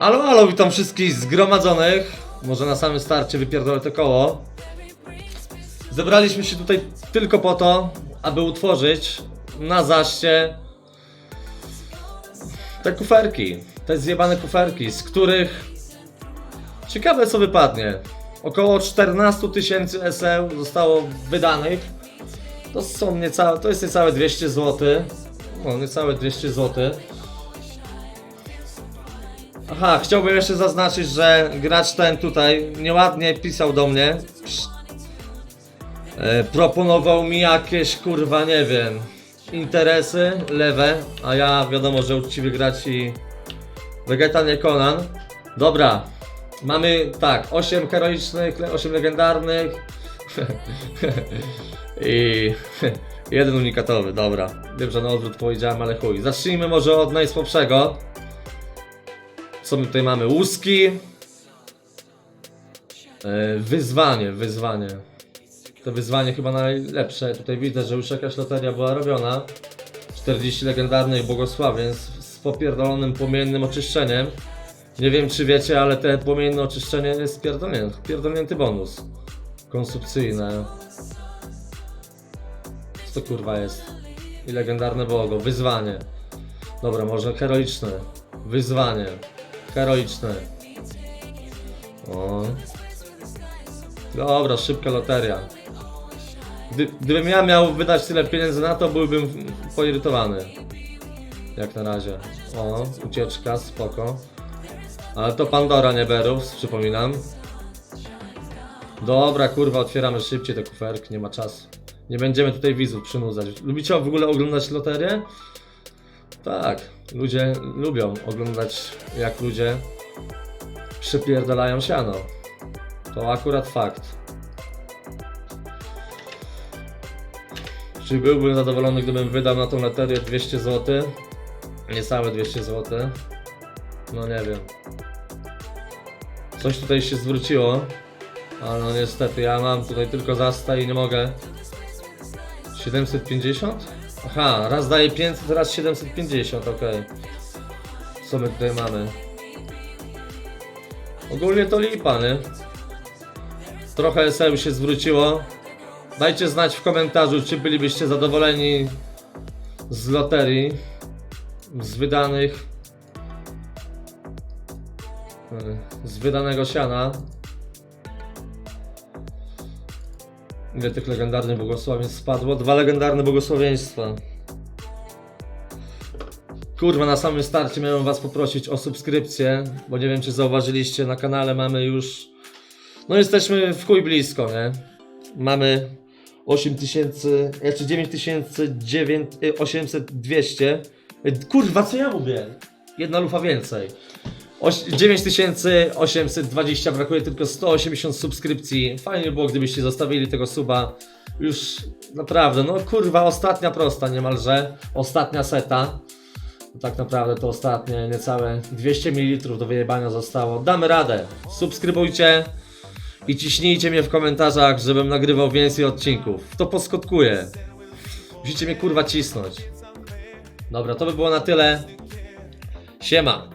Alo, alo, witam wszystkich zgromadzonych. Może na samym starcie wypierdolę to koło. Zebraliśmy się tutaj tylko po to, aby utworzyć na zaście te kuferki. Te zjebane kuferki, z których ciekawe co wypadnie. Około 14 tysięcy SL zostało wydanych. To są niecałe, to jest niecałe 200 zł. No, niecałe 200 zł. Aha, chciałbym jeszcze zaznaczyć, że gracz ten tutaj nieładnie pisał do mnie. E, proponował mi jakieś kurwa, nie wiem, interesy lewe, a ja wiadomo, że uczciwy grać i Vegeta nie Conan. Dobra, mamy tak, 8 heroicznych, 8 legendarnych i jeden unikatowy, dobra. Wiem, że na odwrót powiedziałem, ale chuj. Zacznijmy może od najsłabszego. Co my tutaj mamy? Łuski. E, wyzwanie, wyzwanie. To wyzwanie chyba najlepsze. Tutaj widzę, że już jakaś loteria była robiona. 40 legendarnych błogosławieństw z popierdolonym płomiennym oczyszczeniem. Nie wiem czy wiecie, ale te płomienne oczyszczenie jest pierdolnięty, pierdolnięty bonus. Konsumpcyjne. Co to kurwa jest? I legendarne błogo. Wyzwanie. Dobra, może heroiczne. Wyzwanie. Heroiczne. O. Dobra, szybka loteria. Gdy, gdybym ja miał wydać tyle pieniędzy na to, byłbym poirytowany. Jak na razie. O, ucieczka, spoko. Ale to Pandora, nie Berus, przypominam. Dobra, kurwa, otwieramy szybciej te kuferki, nie ma czasu. Nie będziemy tutaj widzów przynudzać. Lubicie w ogóle oglądać loterię? Tak, ludzie lubią oglądać jak ludzie przypierdalają siano. To akurat fakt. Czy byłbym zadowolony, gdybym wydał na tą loterię 200 zł? Niecałe 200 zł. No nie wiem. Coś tutaj się zwróciło. Ale no niestety, ja mam tutaj tylko zasta i nie mogę. 750? Aha, raz daje 500, raz 750, okej. Co my tutaj mamy? Ogólnie to lipa, nie? Trochę SL się zwróciło. Dajcie znać w komentarzu, czy bylibyście zadowoleni z loterii, z wydanych, e, z wydanego siana. Ile tych legendarnych błogosławieństw spadło? Dwa legendarne błogosławieństwa. Kurwa, na samym starcie miałem was poprosić o subskrypcję, bo nie wiem czy zauważyliście, na kanale mamy już... No jesteśmy w chuj blisko, nie? Mamy 8000, znaczy 9800, 200. Kurwa, co ja mówię? Jedna lufa więcej. Oś- 9820, brakuje tylko 180 subskrypcji. Fajnie było, gdybyście zostawili tego suba. Już naprawdę, no kurwa, ostatnia prosta niemalże. Ostatnia seta. Tak naprawdę to ostatnie, niecałe 200 ml do wyjebania zostało. Damy radę. Subskrybujcie i ciśnijcie mnie w komentarzach, żebym nagrywał więcej odcinków. To poskutkuję. Musicie mnie kurwa cisnąć. Dobra, to by było na tyle. Siema.